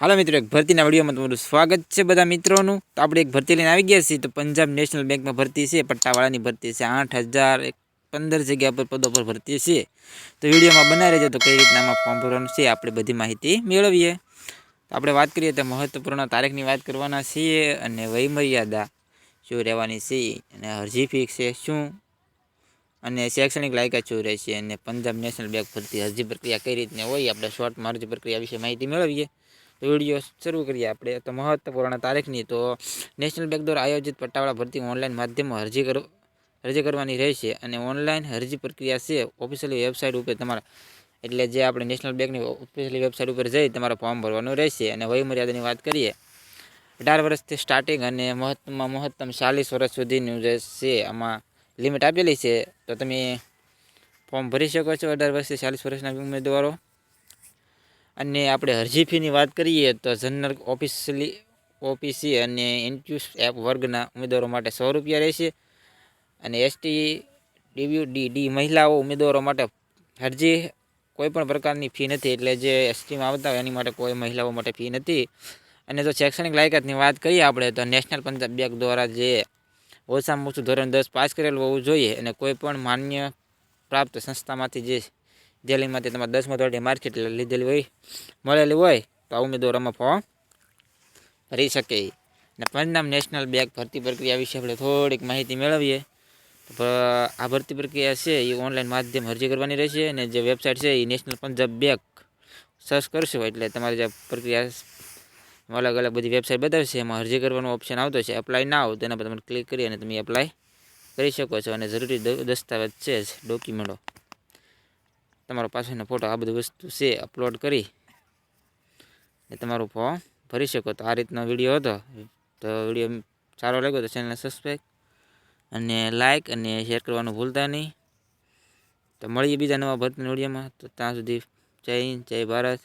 હાલો મિત્રો, એક ભરતીના વિડીયોમાં તમારું સ્વાગત છે બધા મિત્રોનું. તો આપણે એક ભરતી લઈને આવી ગયા છીએ. તો પંજાબ નેશનલ બેંકમાં ભરતી છે, પટ્ટાવાળાની ભરતી છે. આઠ હજાર પંદર જગ્યા પર પદો પર ભરતી છે. તો વિડીયોમાં બનાવી રહેજો તો કઈ રીતના આમાં ફોર્મ ભરવાનું છે આપણે બધી માહિતી મેળવીએ. તો આપણે વાત કરીએ તો મહત્વપૂર્ણ તારીખની વાત કરવાના છીએ અને વયમર્યાદા શું રહેવાની છે અને અરજી ફી છે શું? અને શૈક્ષણિક લાયકાત શું રહેશે અને પંજાબ નેશનલ બેંક ભરતી અરજી પ્રક્રિયા કઈ રીતની હોય આપણે શોર્ટમાં અરજી પ્રક્રિયા વિશે માહિતી મેળવીએ. તો વીડિયો શરૂ કરીએ આપણે. તો મહત્વપૂર્ણ તારીખની તો નેશનલ બેંક દ્વારા આયોજિત પટ્ટાવાળા ભરતી ઓનલાઈન માધ્યમમાં અરજી કરો, અરજી કરવાની રહેશે અને ઓનલાઈન અરજી પ્રક્રિયા છે ઓફિશિયલી વેબસાઇટ ઉપર તમારા, એટલે જે આપણે નેશનલ બેંકની ઓફિશિયલી વેબસાઇટ ઉપર જઈ તમારે ફોર્મ ભરવાનું રહેશે. અને વયમર્યાદાની વાત કરીએ, અઢાર વર્ષથી સ્ટાર્ટિંગ અને મહત્તમમાં મહત્તમ ચાલીસ વર્ષ સુધીનું જે છે આમાં લિમિટ આપેલી છે. તો તમે ફોર્મ ભરી શકો છો અઢાર વર્ષથી ચાલીસ વર્ષના ઉમેદવારો. અને આપણે અરજી ફીની વાત કરીએ તો જનરલ ઓફિસલી ઓપીસી અને ઇન્ટ્યુસ એપ વર્ગના ઉમેદવારો માટે સો રૂપિયા રહેશે અને એસટી ડીવ્યુ ડી ડી મહિલાઓ ઉમેદવારો માટે અરજી કોઈપણ પ્રકારની ફી નથી એટલે જે એસટીમાં આવતા હોય એની માટે કોઈ મહિલાઓ માટે ફી નથી. અને જો શૈક્ષણિક લાયકાતની વાત કરીએ આપણે તો નેશનલ પંજાબ બેંક દ્વારા જે ઓછામાં ઓછું ધોરણ દસ પાસ કરેલું હોવું જોઈએ અને કોઈ પણ માન્ય પ્રાપ્ત સંસ્થામાંથી જે જેલીમાંથી તમારે દસમા ધોરણે માર્કશીટ લીધેલી હોય, મળેલી હોય, તો આ ઉમેદવારોમાં ફોર્મ ભરી શકે અને પંજાબ નેશનલ બેંક ભરતી પ્રક્રિયા વિશે આપણે થોડીક માહિતી મેળવીએ. આ ભરતી પ્રક્રિયા છે એ ઓનલાઈન માધ્યમ અરજી કરવાની રહેશે અને જે વેબસાઇટ છે એ નેશનલ પંજાબ બેંક સર્ચ કરશો એટલે તમારી જે પ્રક્રિયા અલગ અલગ બધી વેબસાઇટ બતાવશે, એમાં અરજી કરવાનો ઓપ્શન આવતો છે એપ્લાય ના આવો તેના પર તમે ક્લિક કરી અને તમે એપ્લાય કરી શકો છો. અને જરૂરી દસ્તાવેજ છે જ ડોક્યુમેન્ટો તમારો પાસેનો ફોટો આ બધી વસ્તુ છે અપલોડ કરી. ને તમારું ફોર્મ ભરી શકો. તો આ રીતનો વીડિયો હતો. તો વીડિયો સારો લાગ્યો તો ચેનલને સબસ્ક્રાઈબ અને લાઇક અને શેર કરવાનું ભૂલતા નહીં. તો મળીએ બીજા નવા ભરતના વિડીયોમાં તો ત્યાં સુધી જય હિન્દ, જય ભારત.